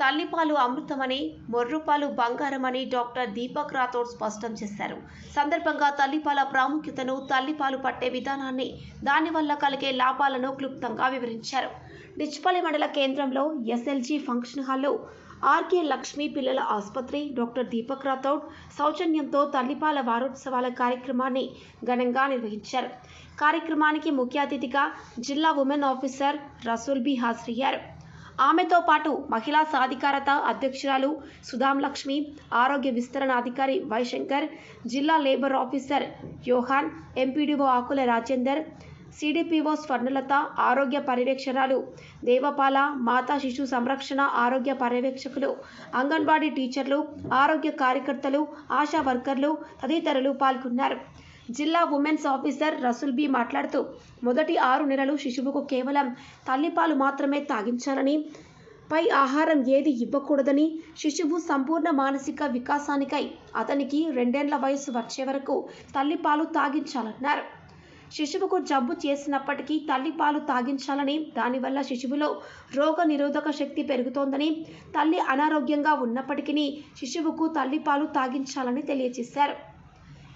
తల్లిపాలు అమృతమని మొర్రుపాలు బంగారమని డాక్టర్ దీపక్ రాథోడ్ స్పష్టం చేశారు. సందర్భంగా తల్లిపాల ప్రాముఖ్యతను తల్లిపాలు పట్టే విధానాన్ని దానివల్ల కలిగే లాభాలను క్లుప్తంగా వివరించారు. డిచ్పల్లి మండల కేంద్రంలో ఎస్ఎల్జీ ఫంక్షన్ హాల్లో ఆర్కే లక్ష్మీ పిల్లల ఆసుపత్రి డాక్టర్ దీపక్ రాథోడ్ సౌజన్యంతో తల్లిపాల వారోత్సవాల కార్యక్రమాన్ని ఘనంగా నిర్వహించారు. కార్యక్రమానికి ముఖ్య అతిథిగా జిల్లా ఉమెన్ ఆఫీసర్ రసూల్ బి హాజరయ్యారు. ఆమెతో పాటు మహిళా సాధికారత అధ్యక్షురాలు సుధాం లక్ష్మి ఆరోగ్య విస్తరణ అధికారి వైశంకర్ జిల్లా labour officer Yohan MPDO Akula Rajender CDPO Swarnalatha ఆరోగ్య పర్యవేక్షణాలు దేవపాల మాతా శిశు సంరక్షణ ఆరోగ్య పర్యవేక్షకులు అంగన్వాడీ టీచర్లు ఆరోగ్య కార్యకర్తలు ఆశా వర్కర్లు తదితరులు పాల్గొన్నారు. జిల్లా ఉమెన్స్ ఆఫీసర్ రసుల్ బి మాట్లాడుతూ మొదటి ఆరు నెలలు శిశువుకు కేవలం తల్లిపాలు మాత్రమే తాగించాలని పై ఆహారం ఏది ఇవ్వకూడదని శిశువు సంపూర్ణ మానసిక వికాసానికై అతనికి రెండేండ్ల వయసు వచ్చే వరకు తల్లిపాలు తాగించాలన్నారు. శిశువుకు జబ్బు చేసినప్పటికీ తల్లిపాలు తాగించాలని దానివల్ల శిశువులో రోగ నిరోధక శక్తి పెరుగుతోందని తల్లి అనారోగ్యంగా ఉన్నప్పటికీ శిశువుకు తల్లిపాలు తాగించాలని తెలియజేశారు.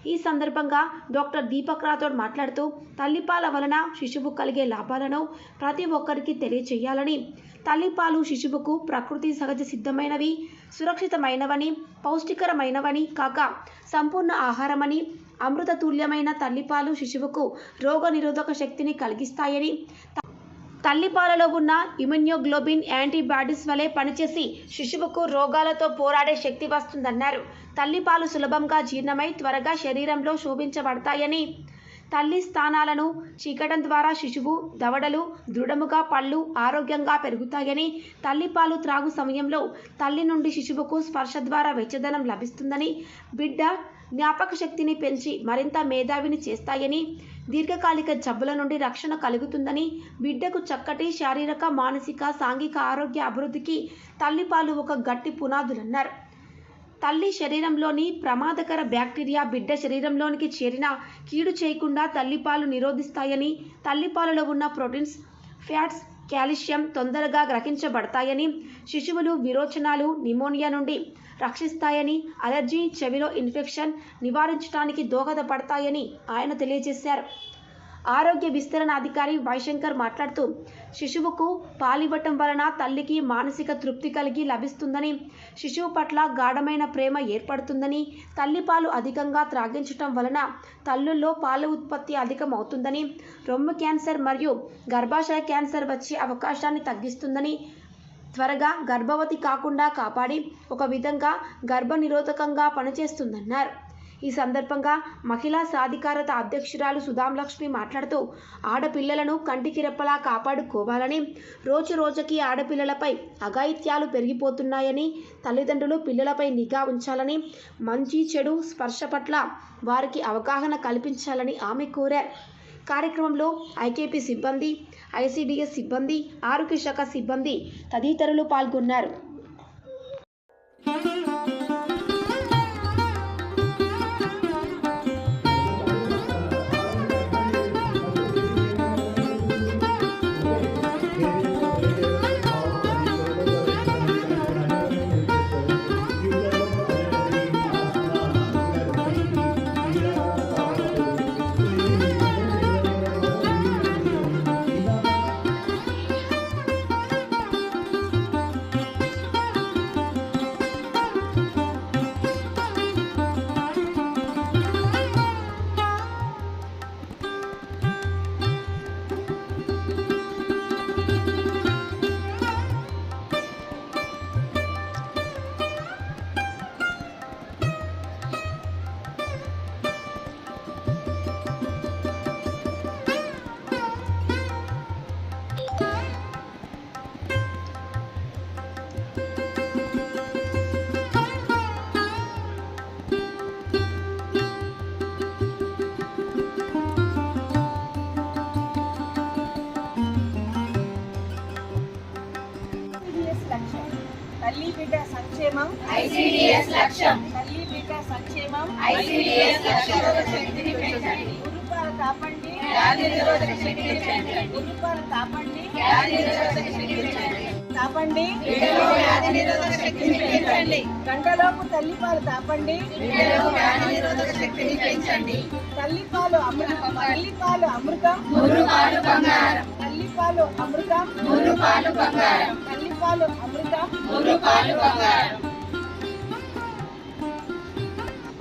ఈ సందర్భంగా డాక్టర్ దీపక్ రాథోడ్ మాట్లాడుతూ తల్లిపాల వలన శిశువు కలిగే లాభాలను ప్రతి ఒక్కరికి తెలియచేయాలని తల్లిపాలు శిశువుకు ప్రకృతి సహజ సిద్ధమైనవి సురక్షితమైనవని పౌష్టికరమైనవని కాక సంపూర్ణ ఆహారమని అమృతతుల్యమైన తల్లిపాలు శిశువుకు రోగనిరోధక శక్తిని కలిగిస్తాయని తల్లిపాలలో ఉన్న ఇమ్యునోగ్లోబిన్ యాంటీబాడీస్ వలె పనిచేసి శిశువుకు రోగాలతో పోరాడే శక్తి వస్తుందన్నారు. తల్లిపాలు సులభంగా జీర్ణమై త్వరగా శరీరంలో శోభించబడతాయని తల్లి స్థానాలను చీకటం ద్వారా శిశువు దవడలు దృఢముగా పళ్ళు ఆరోగ్యంగా పెరుగుతాయని తల్లిపాలు త్రాగు సమయంలో తల్లి నుండి శిశువుకు స్పర్శ ద్వారా వెచ్చదనం లభిస్తుందని బిడ్డ జ్ఞాపక శక్తిని పెంచి మరింత మేధావిని చేస్తాయని దీర్ఘకాలిక జబ్బుల నుండి రక్షణ కలుగుతుందని బిడ్డకు చక్కటి శారీరక మానసిక సాంఘిక ఆరోగ్య అభివృద్ధికి తల్లిపాలు ఒక గట్టి పునాదులన్నారు. తల్లి శరీరంలోని ప్రమాదకర బ్యాక్టీరియా బిడ్డ శరీరంలోనికి చేరిన కీడు చేయకుండా తల్లిపాలు నిరోధిస్తాయని తల్లిపాలలో ఉన్న ప్రోటీన్స్ ఫ్యాట్స్ కాల్షియం తొందరగా గ్రహించబడతాయని శిశువులు విరోచనాలు నిమోనియా నుండి రక్షిస్తాయని అలర్జీ చెవిలో ఇన్ఫెక్షన్ నివారించడానికి దోహదపడతాయని ఆయన తెలియజేశారు. ఆరోగ్య విస్తరణ అధికారి వైశంకర్ మాట్లాడుతూ శిశువుకు పాలివ్వటం వలన తల్లికి మానసిక తృప్తి కలిగి లభిస్తుందని శిశువు పట్ల గాఢమైన ప్రేమ ఏర్పడుతుందని తల్లిపాలు అధికంగా త్రాగించటం వలన తల్లుల్లో పాల ఉత్పత్తి అధికమవుతుందని రొమ్ము క్యాన్సర్ మరియు గర్భాశయ క్యాన్సర్ వచ్చే అవకాశాన్ని తగ్గిస్తుందని త్వరగా గర్భవతి కాకుండా కాపాడి ఒక విధంగా గర్భనిరోధకంగా పనిచేస్తుందన్నారు. ఈ సందర్భంగా మహిళా సాధికారత అధ్యక్షురాలు సుధాంలక్ష్మి మాట్లాడుతూ ఆడపిల్లలను కంటికి రెప్పలా కాపాడుకోవాలని రోజు రోజుకి ఆడపిల్లలపై అఘాయిత్యాలు పెరిగిపోతున్నాయని తల్లిదండ్రులు పిల్లలపై నిఘా ఉంచాలని మంచి చెడు స్పర్శ పట్ల వారికి అవగాహన కల్పించాలని ఆమె కోరారు. కార్యక్రమంలో ఐకేపీ సిబ్బంది ఐసీడీఎస్ సిబ్బంది ఆరోగ్య శాఖ సిబ్బంది తదితరులు పాల్గొన్నారు. సంక్షేమం ఐసిడిఎస్ లక్ష్యం తల్లి బిడ్డ సంక్షేమం? ఐసిడిఎస్ లక్ష్యం శక్తిని పెంచండి. గురుపాల కాపండి వ్యాధి నిరోధక శక్తిని పెంచండి. గురుపాల కాపండి వ్యాధి నిరోధక శక్తిని పెంచండి. కాపండి బిడ్డలో వ్యాధి వ్యాధి నిరోధక శక్తిని పెంచండి. గంటలోపు తల్లిపాలు తాపండి వ్యాధి నిరోధక శక్తిని పెంచండి. తల్లిపాలు అమృతం తల్లిపాలు అమృతం. ముర్రు పాలు బంగారం. తల్లిపాలు అమృతం. ముర్రు పాలు బంగారం. తల్లిపాలు అమృతం. పాలు బంగారం.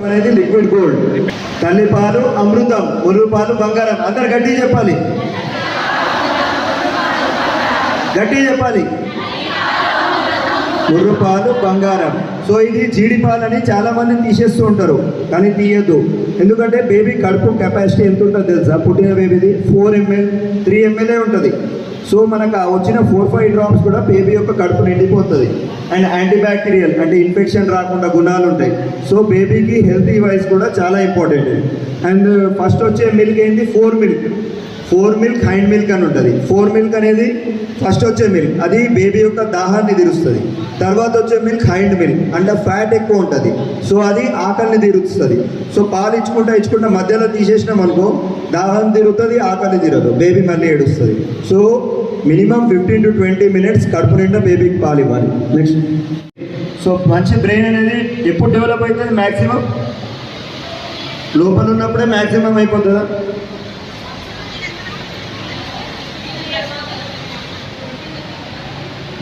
అనేది లిక్విడ్ గోల్డ్ తల్లి పాలు అమృతం మురుగు పాలు బంగారం. అందరు గట్టి చెప్పాలి. గట్టి చెప్పాలి. ముర్రు పాలు బంగారం. సో ఇది జీడిపాలు అని చాలా మంది తీసేస్తూ ఉంటారు. కానీ తీయద్దు. ఎందుకంటే బేబీ కడుపు కెపాసిటీ ఎంత ఉంటుంది తెలుసా? పుట్టిన బేబీది ఫోర్ ఎంఎల్ త్రీ ఎంఎల్ఏ ఉంటుంది. సో మనకు ఆ వచ్చిన ఫోర్ ఫైవ్ డ్రాప్స్ కూడా బేబీ యొక్క కడుపు నిండిపోతుంది. అండ్ యాంటీబ్యాక్టీరియల్ అంటే ఇన్ఫెక్షన్ రాకుండా గుణాలు ఉంటాయి. సో బేబీకి హెల్తీ వైజ్ కూడా చాలా ఇంపార్టెంట్ అండ్ ఫస్ట్ వచ్చే మిల్క్ ఏంటి fore milk fore milk hind milk అని ఉంటుంది. ఫోర్ మిల్క్ అనేది ఫస్ట్ వచ్చే మిల్క్ అది బేబీ యొక్క దాహాన్ని తీరుస్తుంది. తర్వాత వచ్చే మిల్క్ హైండ్ మిల్క్ అంటే ఫ్యాట్ ఎక్కువ ఉంటుంది. సో అది ఆకలిని తీరుస్తుంది. సో పాలు ఇచ్చుకుంటా ఇచ్చుకుంటా మధ్యలో తీసేసినాం అనుకో దాహం తీరుతుంది ఆకలి తీరదు బేబీ మళ్ళీ ఏడుస్తుంది. So minimum fifteen to twenty minutes కడుపు నిండా బేబీకి పాలు ఇవ్వాలి. నెక్స్ట్ సో మంచి బ్రెయిన్ అనేది ఎప్పుడు డెవలప్ అవుతుంది? మ్యాక్సిమం లోపల ఉన్నప్పుడే మ్యాక్సిమం అయిపోతుందా?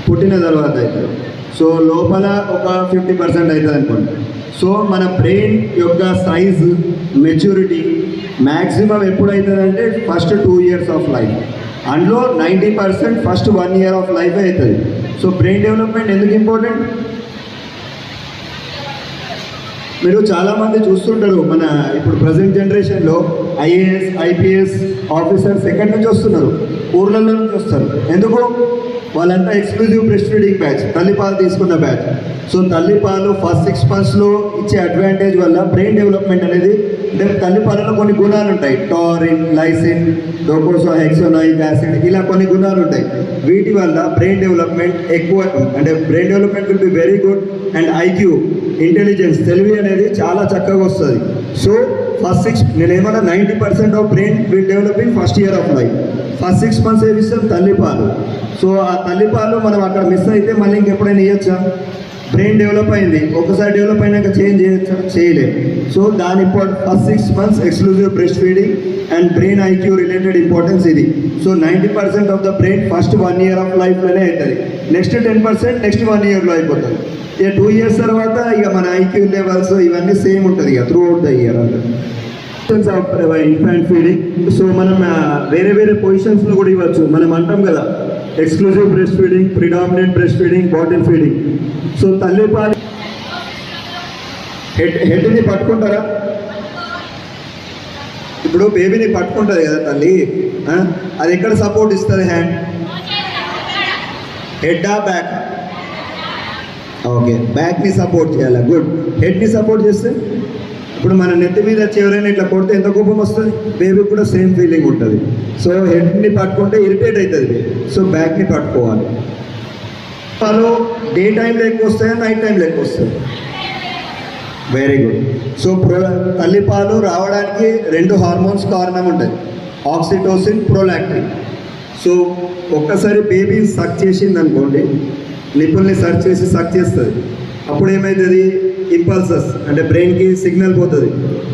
పుట్టిన తర్వాత అవుతుంది సో లోపల ఒక ఫిఫ్టీ పర్సెంట్ అవుతుంది అనుకోండి సో మన బ్రెయిన్ యొక్క సైజు మెచ్యూరిటీ మ్యాక్సిమం ఎప్పుడు first two years of life. అందులో ninety percent first one year of life అవుతుంది సో బ్రెయిన్ డెవలప్మెంట్ ఎందుకు ఇంపార్టెంట్? మీరు చాలామంది చూస్తుంటారు మన ఇప్పుడు ప్రజెంట్ జనరేషన్లో ఐఏఎస్ ఐపీఎస్ ఆఫీసర్స్ ఎక్కడి నుంచి వస్తున్నారు. ఊర్లలో నుంచి వస్తారు. ఎందుకు? వాళ్ళంతా ఎక్స్క్లూజివ్ బ్రెస్ట్ ఫీడింగ్ బ్యాచ్ తల్లిపాలు తీసుకున్న బ్యాచ్. సో తల్లిపాలు ఫస్ట్ సిక్స్ మంత్స్లో ఇచ్చే అడ్వాంటేజ్ వల్ల బ్రెయిన్ డెవలప్మెంట్ అనేది అంటే తల్లిపాలలో కొన్ని గుణాలు ఉంటాయి taurine lysine docosahexaenoic acid ఇలా కొన్ని గుణాలు ఉంటాయి వీటి వల్ల బ్రెయిన్ డెవలప్మెంట్ ఎక్కువ అంటే brain development will be very good and IQ intelligence తెలివి అనేది చాలా చక్కగా వస్తుంది. సో ఫస్ట్ సిక్స్ నేను ఏమన్నా ninety percent of brain will develop in first year of life. First six months ఏమి ఇస్తాం తల్లిపాలు సో ఆ తల్లిపాలు మనం అక్కడ మిస్ అయితే మళ్ళీ ఇంకెప్పుడైనా ఇవ్వచ్చా బ్రెయిన్ డెవలప్ అయింది. ఒకసారి డెవలప్ అయినాక చేంజ్ చేయలేదు. చేయలేం సో దాని first six months exclusive breast feeding and brain IQ related importance ఇది. So ninety percent of the brain first one year of లైఫ్లోనే అవుతుంది next ten percent next one ఇయర్లో అయిపోతుంది. ఇక టూ ఇయర్స్ తర్వాత ఇక మన ఐక్యూ లెవెల్స్ ఇవన్నీ సేమ్ ఉంటుంది ఇక త్రూ అవుట్ ద ఇయర్ అంతా ఇన్ఫాంట్ ఫీడింగ్ సో మనం వేరే వేరే పొజిషన్స్లో కూడా ఇవ్వచ్చు. మనం అంటాం కదా exclusive breast feeding predominant breast feeding bottle feeding so తల్లిపాలు హెడ్ హెడ్ని పట్టుకుంటారా? ఇప్పుడు బేబీని పట్టుకుంటుంది కదా తల్లి అది ఎక్కడ సపోర్ట్ ఇస్తుంది హ్యాండ్ హెడ్డా బ్యాక్ ఓకే బ్యాక్ని సపోర్ట్ చేయాలి? గుడ్ హెడ్ని సపోర్ట్ చేస్తే ఇప్పుడు మన నెత్తి మీద వచ్చి ఎవరైనా ఇట్లా కొడితే ఎంత కోపం వస్తుంది? బేబీకి కూడా సేమ్ ఫీలింగ్ ఉంటుంది. సో హెడ్ని పట్టుకుంటే ఇరిటేట్ అవుతుంది సో బ్యాక్ని పట్టుకోవాలి. పాలు డే టైంలో ఎక్కువ వస్తాయా నైట్ టైంలో ఎక్కువ వస్తాయి? వెరీ గుడ్ సో ప్రో తల్లిపాలు రావడానికి రెండు హార్మోన్స్ కారణం ఉంటాయి. ఆక్సిటోసిన్ ప్రోలాక్టిన్ సో ఒక్కసారి బేబీ సక్ చేసింది అనుకోండి నిపుల్ని సర్చ్ చేసి సక్ చేస్తుంది. అప్పుడు ఏమవుతుంది ఇంపల్సస్ అంటే బ్రెయిన్కి సిగ్నల్ పోతుంది.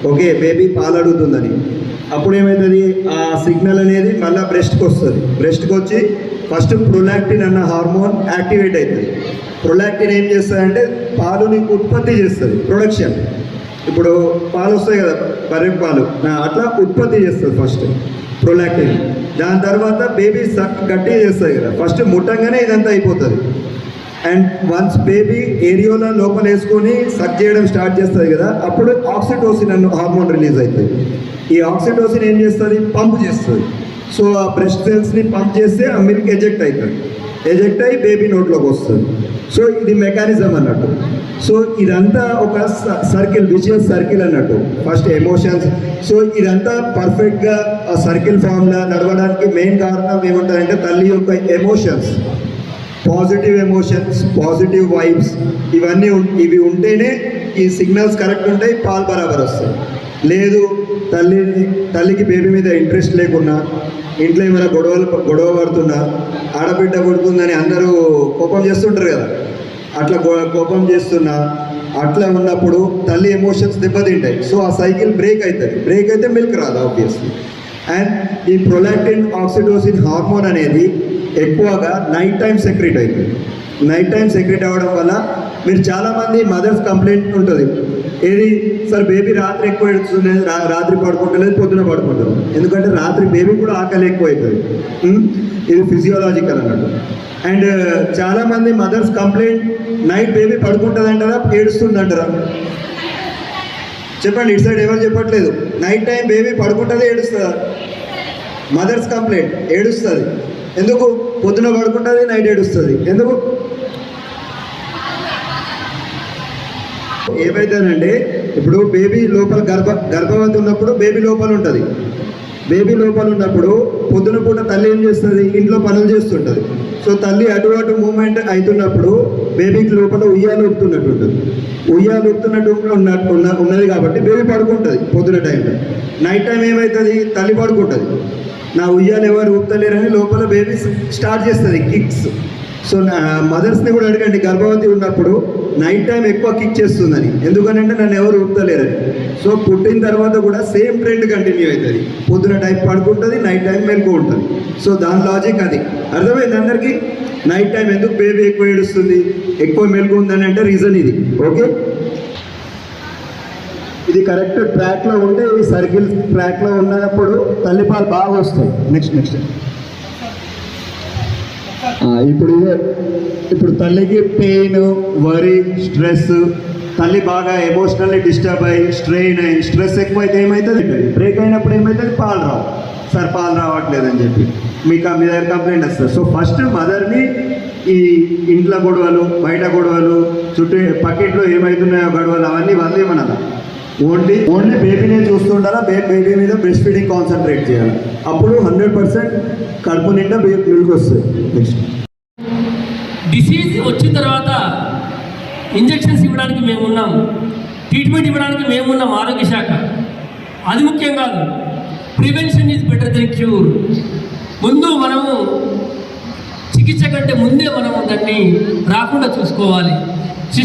ఓకే బేబీ పాలు అడుగుతుందని అప్పుడు ఏమవుతుంది ఆ సిగ్నల్ అనేది మళ్ళీ బ్రెస్ట్కి వస్తుంది బ్రెస్ట్కి వచ్చి ఫస్ట్ ప్రొలాక్టిన్ అన్న హార్మోన్ యాక్టివేట్ అవుతుంది. ప్రొలాక్టిన్ ఏం చేస్తుందంటే పాలుని ఉత్పత్తి చేస్తుంది ప్రొడక్షన్. ఇప్పుడు పాలు వస్తాయి కదా బర్రె పాలు. అట్లా ఉత్పత్తి చేస్తుంది ఫస్ట్ ప్రొలాక్టిన్. దాని తర్వాత బేబీ సక్ గట్టిగా చేస్తుంది కదా ఫస్ట్ ముట్టంగానే ఇదంతా అయిపోతుంది. అండ్ వన్స్ బేబీ ఏరియోలో లోపల వేసుకొని సక్ చేయడం స్టార్ట్ చేస్తుంది కదా అప్పుడు ఆక్సిటోసిన్ అన్న హార్మోన్ రిలీజ్ అవుతుంది. ఈ ఆక్సిటోసిన్ ఏం చేస్తుంది? పంప్ చేస్తుంది. సో ఆ బ్రెస్ట్ సెల్స్ని పంప్ చేస్తే ఆ మిల్క్ ఎజెక్ట్ అవుతుంది ఎజెక్ట్ అయ్యి బేబీ నోట్లోకి వస్తుంది. సో ఇది మెకానిజం అన్నట్టు. సో ఇదంతా ఒక సర్కిల్ విజువల్ సర్కిల్ అన్నట్టు. ఫస్ట్ ఎమోషన్స్ సో ఇదంతా పర్ఫెక్ట్గా ఆ సర్కిల్ ఫామ్లో నడవడానికి మెయిన్ కారణం ఏముంటారంటే తల్లి యొక్క emotions positive emotions positive vibes ఇవన్నీ ఉం- ఇవి ఉంటేనే ఈ సిగ్నల్స్ కరెక్ట్ ఉంటాయి పాలు బరాబర్ వస్తాయి. లేదు తల్లి తల్లికి బేబీ మీద ఇంట్రెస్ట్ లేకున్నా ఇంట్లో ఏమైనా గొడవలు గొడవ పడుతున్నా ఆడబిడ్డ కొడుతుందని అందరూ కోపం చేస్తుంటారు కదా. అట్లా కోపం చేస్తున్నా అట్లా ఉన్నప్పుడు తల్లి ఎమోషన్స్ దెబ్బతింటాయి. సో ఆ సైకిల్ బ్రేక్ అవుతుంది బ్రేక్ అయితే మిల్క్ రాదు ఆబ్వియస్లీ అండ్ ఈ ప్రొలాక్టిన్ ఆక్సిడోసిన్ హార్మోన్ అనేది ఎక్కువగా నైట్ టైం సెక్రెట్ అవుతుంది. నైట్ టైం సెక్రెట్ అవ్వడం వల్ల మీరు చాలామంది మదర్స్ కంప్లైంట్ ఉంటుంది. ఏది? సార్ బేబీ రాత్రి ఎక్కువ ఎడుతుంది రాత్రి పడుకుంటలేదు పొద్దున పడుకుంటారు ఎందుకంటే రాత్రి బేబీ కూడా ఆకలి ఎక్కువ అవుతుంది ఇది ఫిజియోలాజికల్ అన్నట్టు. అండ్ uh, చాలామంది మదర్స్ కంప్లైంట్ నైట్ బేబీ పడుకుంటుంది అంటారా ఏడుస్తుంది అంటారా చెప్పండి ఇటు సైడ్ ఎవరు చెప్పట్లేదు. నైట్ టైం బేబీ పడుకుంటుంది ఏడుస్తుందా? మదర్స్ కంప్లైంట్ ఏడుస్తుంది. ఎందుకు? పొద్దున పడుకుంటుంది నైట్ ఏడుస్తుంది. ఎందుకు? ఏమైతేనండి ఇప్పుడు బేబీ లోపల గర్భ గర్భవతి ఉన్నప్పుడు బేబీ లోపల ఉంటుంది. బేబీ లోపల ఉన్నప్పుడు పొద్దున పూట తల్లి ఏం చేస్తుంది? ఇంట్లో పనులు చేస్తుంటుంది. సో తల్లి అటు అటు మూమెంట్ అవుతున్నప్పుడు బేబీకి లోపల ఉయ్యాలు ఊపుతున్నట్టు ఉంటుంది. ఉయ్యాలు ఊపుతున్నట్టు ఉన్న ఉన్న ఉన్నది కాబట్టి బేబీ పడుకుంటుంది పొద్దున టైంలో. నైట్ టైం ఏమవుతుంది తల్లి పడుకుంటుంది. నా ఉయ్యాలు ఎవరు ఊపుతలేరని లోపల బేబీ స్టార్ట్ చేస్తుంది కిక్స్. సో నా మదర్స్ని కూడా అడగండి. గర్భవతి ఉన్నప్పుడు నైట్ టైం ఎక్కువ కిక్ చేస్తుందని. ఎందుకనంటే నన్ను ఎవరు ఊపుతలేరని. సో పుట్టిన తర్వాత కూడా సేమ్ ట్రెండ్ కంటిన్యూ అవుతుంది. పొద్దున టైం పడుకుంటుంది నైట్ టైం మెలకు ఉంటుంది. సో దాని లాజిక్ అది. అర్థమైంది అందరికీ? నైట్ టైం ఎందుకు బేబీ ఎక్కువ ఏడుస్తుంది? ఎక్కువ మెలకు ఉందని అంటే రీజన్ ఇది. ఓకే? ఇది కరెక్ట్ ట్రాక్లో ఉంటే ఈ సర్కిల్ ట్రాక్లో ఉన్నప్పుడు తల్లిపాలు బాగా వస్తాయి. Next next. ఇప్పుడు ఇప్పుడు తల్లికి పెయిన్ వరి స్ట్రెస్ తల్లి బాగా ఎమోషనల్లీ డిస్టర్బ్ అయ్యి స్ట్రెయిన్ అయ్యి స్ట్రెస్ ఎక్కువైతే ఏమవుతుంది బ్రేక్ అయినప్పుడు ఏమవుతుంది పాలు రావు. సార్ పాలు రావట్లేదని చెప్పి. మీకు మీ దగ్గర కంప్లైంట్ వస్తుంది. సో ఫస్ట్ మదర్ని ఈ ఇంట్లో గొడవలు బయట గొడవలు చుట్టూ పక్కింట్లో ఏమవుతున్నాయో గొడవలు అవన్నీ వదిలేమనాలి ఓన్లీ ఓన్లీ బేబీనే చూస్తుండాలా బేబీ మీద బ్రెస్ట్ ఫీడింగ్ కాన్సన్ట్రేట్ చేయాలి. అప్పుడు హండ్రెడ్ పర్సెంట్ కడుపు నిండా మిల్క్ వస్తుంది. నెక్స్ట్ డిసీజ్ వచ్చిన తర్వాత ఇంజెక్షన్స్ ఇవ్వడానికి మేమున్నాం. ట్రీట్మెంట్ ఇవ్వడానికి మేమున్నాం ఆరోగ్య శాఖ. అది ముఖ్యం కాదు. Prevention is better than cure ముందు మనము చికిత్స కంటే ముందే మనము దాన్ని రాకుండా చూసుకోవాలి.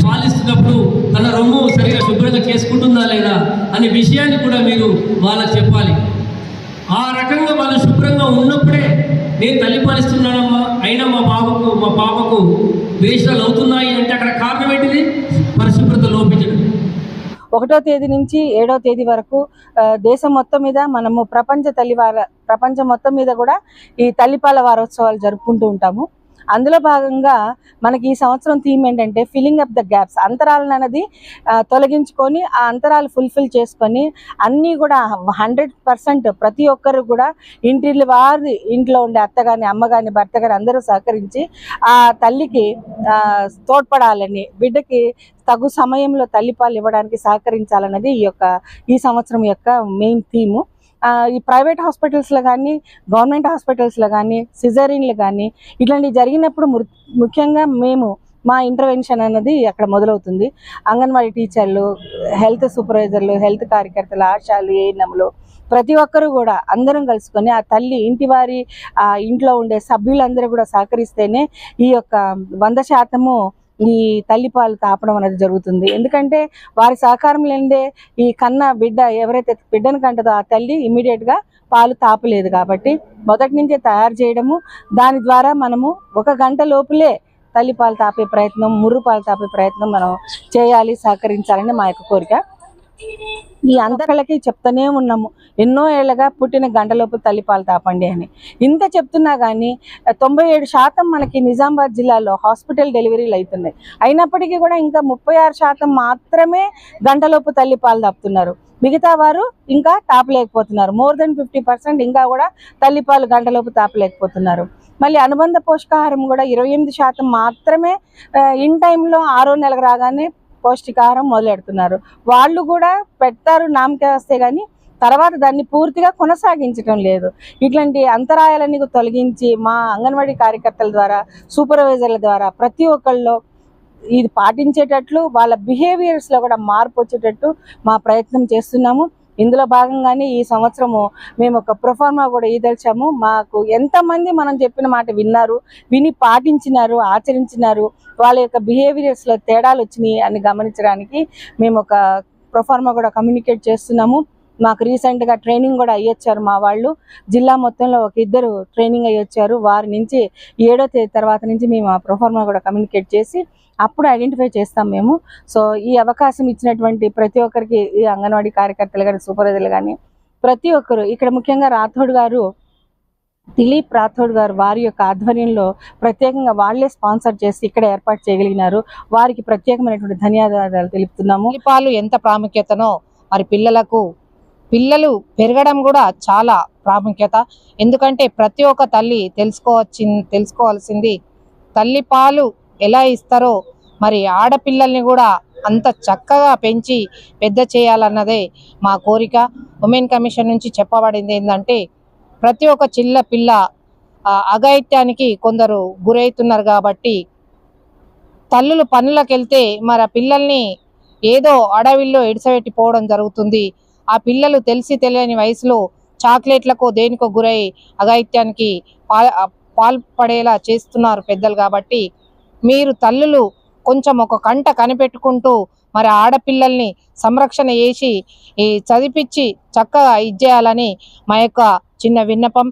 పాలిస్తున్నప్పుడు తన రొమ్ము సరిగా శుభ్రంగా చేసుకుంటుందా లేదా అనే విషయాన్ని కూడా మీరు వాళ్ళకి చెప్పాలి. ఆ రకంగా వాళ్ళు శుభ్రంగా ఉన్నప్పుడే నేను తల్లి పాలిస్తున్నానమ్మా అయినా మా బాబుకు మా పాపకు వేషాలు అవుతున్నాయి అంటే అక్కడ కారణం ఏంటిది? పరిశుభ్రత లోపించడం. ఒకటో తేదీ నుంచి ఏడో తేదీ వరకు దేశం మొత్తం మీద మనము ప్రపంచ తల్లివార ప్రపంచం మొత్తం మీద కూడా ఈ తల్లిపాల వారోత్సవాలు జరుపుకుంటూ ఉంటాము. అందులో భాగంగా మనకి ఈ సంవత్సరం థీమ్ ఏంటంటే ఫిల్లింగ్ అప్ ద గ్యాప్స్ అంతరాలను అనేది తొలగించుకొని ఆ అంతరాలు ఫుల్ఫిల్ చేసుకొని అన్నీ కూడా హండ్రెడ్ పర్సెంట్ ప్రతి ఒక్కరు కూడా ఇంటి వారి ఇంట్లో ఉండే అత్త కానీ అమ్మ కానీ భర్త కానీ అందరూ సహకరించి ఆ తల్లికి తోడ్పడాలని బిడ్డకి తగు సమయంలో తల్లిపాలు ఇవ్వడానికి సహకరించాలన్నది ఈ యొక్క ఈ సంవత్సరం యొక్క మెయిన్ థీము ఈ ప్రైవేట్ హాస్పిటల్స్లో కానీ గవర్నమెంట్ హాస్పిటల్స్లో కానీ సిజరీన్లు కానీ ఇట్లాంటివి జరిగినప్పుడు ము- ముఖ్యంగా మేము మా ఇంటర్వెన్షన్ అన్నది అక్కడ మొదలవుతుంది. అంగన్వాడీ టీచర్లు హెల్త్ సూపర్వైజర్లు హెల్త్ కార్యకర్తలు ఆశాలు ఏఎన్ఎంలు ప్రతి ఒక్కరూ కూడా అందరం కలుసుకొని ఆ తల్లి ఇంటి వారి ఆ ఇంట్లో ఉండే సభ్యులందరూ కూడా సహకరిస్తేనే ఈ యొక్క వంద శాతము ఈ తల్లిపాలు తాపడం అనేది జరుగుతుంది. ఎందుకంటే వారి సహకారం లేనిదే ఈ కన్న బిడ్డ ఎవరైతే బిడ్డను కంటదో ఆ తల్లి ఇమీడియట్గా పాలు తాపలేదు కాబట్టి మొదటి నుంచే తయారు చేయడము దాని ద్వారా మనము ఒక గంట లోపలే తల్లిపాలు తాపే ప్రయత్నం ముర్రు పాలు తాపే ప్రయత్నం మనం చేయాలి సహకరించాలని మా యొక్క కోరిక. ఈ అందరికీ చెప్తూనే ఉన్నాము. ఎన్నో ఏళ్ళగా పుట్టిన గంటలోపు తల్లిపాలు తాపండి అని. ఇంత చెప్తున్నా కానీ తొంభై ఏడు శాతం మనకి నిజామాబాద్ జిల్లాలో హాస్పిటల్ డెలివరీలు అవుతున్నాయి అయినప్పటికీ కూడా ఇంకా ముప్పై ఆరు శాతం మాత్రమే గంటలోపు తల్లిపాలు తాపుతున్నారు. మిగతా వారు ఇంకా తాపలేకపోతున్నారు. మోర్ దెన్ ఫిఫ్టీ పర్సెంట్ ఇంకా కూడా తల్లిపాలు గంటలోపు తాపలేకపోతున్నారు. మళ్ళీ అనుబంధ పోషకాహారం కూడా ఇరవై ఎనిమిది శాతం మాత్రమే ఇన్ టైంలో ఆరో నెలకు రాగానే పౌష్టికాహారం మొదలెడుతున్నారు. వాళ్ళు కూడా పెడతారు నామకే వస్తే కానీ తర్వాత దాన్ని పూర్తిగా కొనసాగించడం లేదు. ఇట్లాంటి అంతరాయాలన్నీ తొలగించి మా అంగన్వాడీ కార్యకర్తల ద్వారా సూపర్వైజర్ల ద్వారా ప్రతి ఒక్కళ్ళు ఇది పాటించేటట్లు వాళ్ళ బిహేవియర్స్లో కూడా మార్పు వచ్చేటట్టు మా ప్రయత్నం చేస్తున్నాము. ఇందులో భాగంగానే ఈ సంవత్సరము మేము ఒక ప్రొఫార్మా కూడా ఈదల్చాము మాకు ఎంతమంది మనం చెప్పిన మాట విన్నారు విని పాటించినారు ఆచరించినారు వాళ్ళ యొక్క బిహేవియర్స్లో తేడాలు వచ్చినాయి అని గమనించడానికి మేము ఒక ప్రొఫార్మా కూడా కమ్యూనికేట్ చేస్తున్నాము. మాకు రీసెంట్గా ట్రైనింగ్ కూడా అయ్యొచ్చారు మా వాళ్ళు. జిల్లా మొత్తంలో ఒక ఇద్దరు ట్రైనింగ్ అయ్యొచ్చారు. వారి నుంచి ఏడో తేదీ తర్వాత నుంచి మేము ఆ ప్రొఫార్మా కూడా కమ్యూనికేట్ చేసి అప్పుడు ఐడెంటిఫై చేస్తాం మేము. సో ఈ అవకాశం ఇచ్చినటువంటి ప్రతి ఒక్కరికి ఈ అంగన్వాడీ కార్యకర్తలు కానీ సూపర్వైజర్లు కానీ ప్రతి ఒక్కరు ఇక్కడ ముఖ్యంగా రాథోడ్ గారు దిలీప్ రాథోడ్ గారు వారి యొక్క ఆధ్వర్యంలో ప్రత్యేకంగా వాళ్ళే స్పాన్సర్ చేసి ఇక్కడ ఏర్పాటు చేయగలిగినారు. వారికి ప్రత్యేకమైనటువంటి ధన్యవాదాలు తెలుపుతున్నాము. దీపాలు ఎంత ప్రాముఖ్యతనో మరి పిల్లలకు పిల్లలు పెరగడం కూడా చాలా ప్రాముఖ్యత. ఎందుకంటే ప్రతి ఒక్క తల్లి తెలుసుకోవచ్చి తెలుసుకోవాల్సింది తల్లి పాలు ఎలా ఇస్తారో మరి ఆడపిల్లల్ని కూడా అంత చక్కగా పెంచి పెద్ద చేయాలన్నదే మా కోరిక. ఉమెన్ కమిషన్ నుంచి చెప్పబడింది ఏంటంటే ప్రతి ఒక్క చిల్ల పిల్ల అఘైత్యానికి అఘాయిత్యానికి కొందరు గురవుతున్నారు కాబట్టి తల్లులు పనులకు వెళ్తే మరి ఆ పిల్లల్ని ఏదో అడవిలో ఎడిసబెట్టిపోవడం జరుగుతుంది. ఆ పిల్లలు తెలిసి తెలియని వయసులో చాక్లెట్లకు దేనికో గురై అఘాయిత్యానికి పాల్పడేలా చేస్తున్నారు పెద్దలు కాబట్టి మీరు తల్లులు కొంచెం ఒక కంట కనిపెట్టుకుంటూ మరి ఆడపిల్లల్ని సంరక్షణ చేసి ఈ చదివించి చక్కగా ఇచ్చేయాలని మా యొక్క చిన్న విన్నపం.